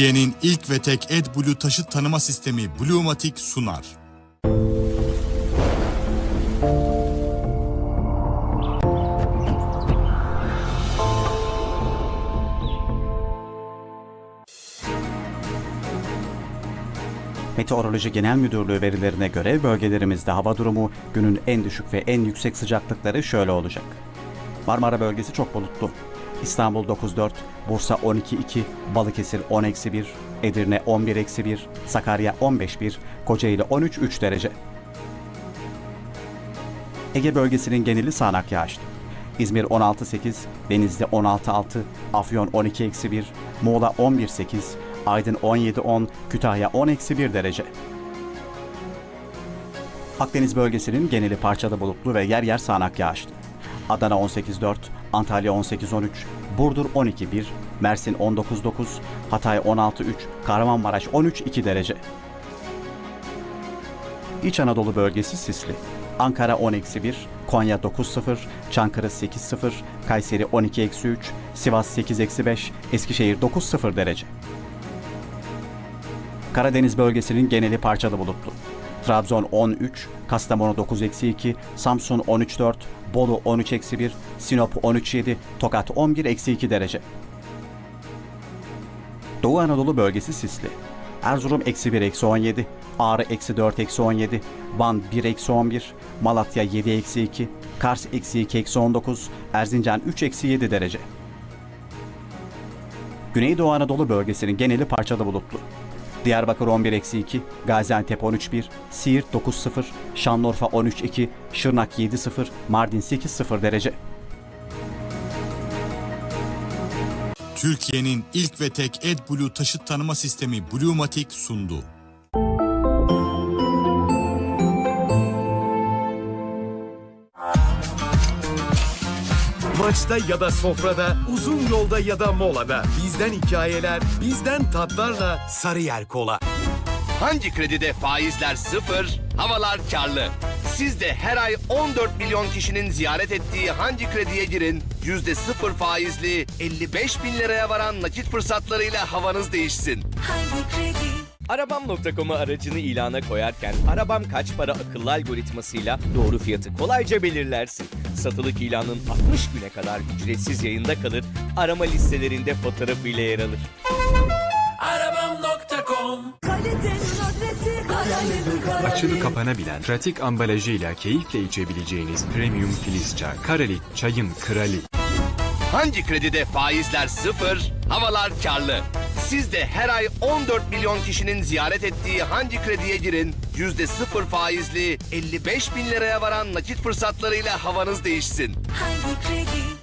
Türkiye'nin ilk ve tek AdBlue taşıt tanıma sistemi Bluematic sunar. Meteoroloji Genel Müdürlüğü verilerine göre bölgelerimizde hava durumu günün en düşük ve en yüksek sıcaklıkları şöyle olacak. Marmara bölgesi çok bulutlu. İstanbul 9-4, Bursa 12-2, Balıkesir 10-1, Edirne 11-1, Sakarya 15-1, Kocaeli 13-3 derece. Ege bölgesinin geneli sağanak yağışlı. İzmir 16-8, Denizli 16-6, Afyon 12-1, Muğla 11-8, Aydın 17-10, Kütahya 10-1 derece. Akdeniz bölgesinin geneli parçalı bulutlu ve yer yer sağanak yağışlı. Adana 18-4, Antalya 18-13, Burdur 12-1, Mersin 19-9, Hatay 16-3, Kahramanmaraş 13-2 derece. İç Anadolu bölgesi sisli. Ankara 10-1, Konya 9-0, Çankırı 8-0, Kayseri 12-3, Sivas 8-5, Eskişehir 9-0 derece. Karadeniz bölgesinin geneli parçalı bulutlu. Trabzon 13, Kastamonu 9-2, Samsun 13-4, Bolu 13-1, Sinop 13-7, Tokat 11-2 derece. Doğu Anadolu bölgesi sisli. Erzurum eksi 1 eksi 17, Ağrı eksi 4 eksi 17, Van 1 eksi 11, Malatya 7 eksi 2, Kars eksi 2 eksi 19, Erzincan 3 eksi 7 derece. Güneydoğu Anadolu bölgesinin geneli parçalı bulutlu. Diyarbakır 11-2, Gaziantep 13-1, Siirt 9-0, Şanlıurfa 13-2, Şırnak 7-0, Mardin 8-0 derece. Türkiye'nin ilk ve tek AdBlue taşıt tanıma sistemi Bluematic sundu. Maçta ya da sofrada, uzun yolda ya da molada. Bizden hikayeler, bizden tatlarla Sarıyer Kola. Hangi kredide faizler sıfır, havalar karlı? Siz de her ay 14 milyon kişinin ziyaret ettiği hangi krediye girin? Yüzde sıfır faizli 55 bin liraya varan nakit fırsatlarıyla havanız değişsin. Hangi kredi? Arabam.com'a aracını ilana koyarken Arabam kaç para akıllı algoritmasıyla doğru fiyatı kolayca belirlersin. Satılık ilanın 60 güne kadar ücretsiz yayında kalır, arama listelerinde fotoğrafıyla yer alır. Karayeli. Açılı kapanabilen, pratik ambalajıyla keyifle içebileceğiniz premium Filizça, Karalit çayın krali. Hangi kredide faizler sıfır, havalar karlı? Siz de her ay 14 milyon kişinin ziyaret ettiği hangi krediye girin? Yüzde sıfır faizli 55 bin liraya varan nakit fırsatlarıyla havanız değişsin. Hangi kredi?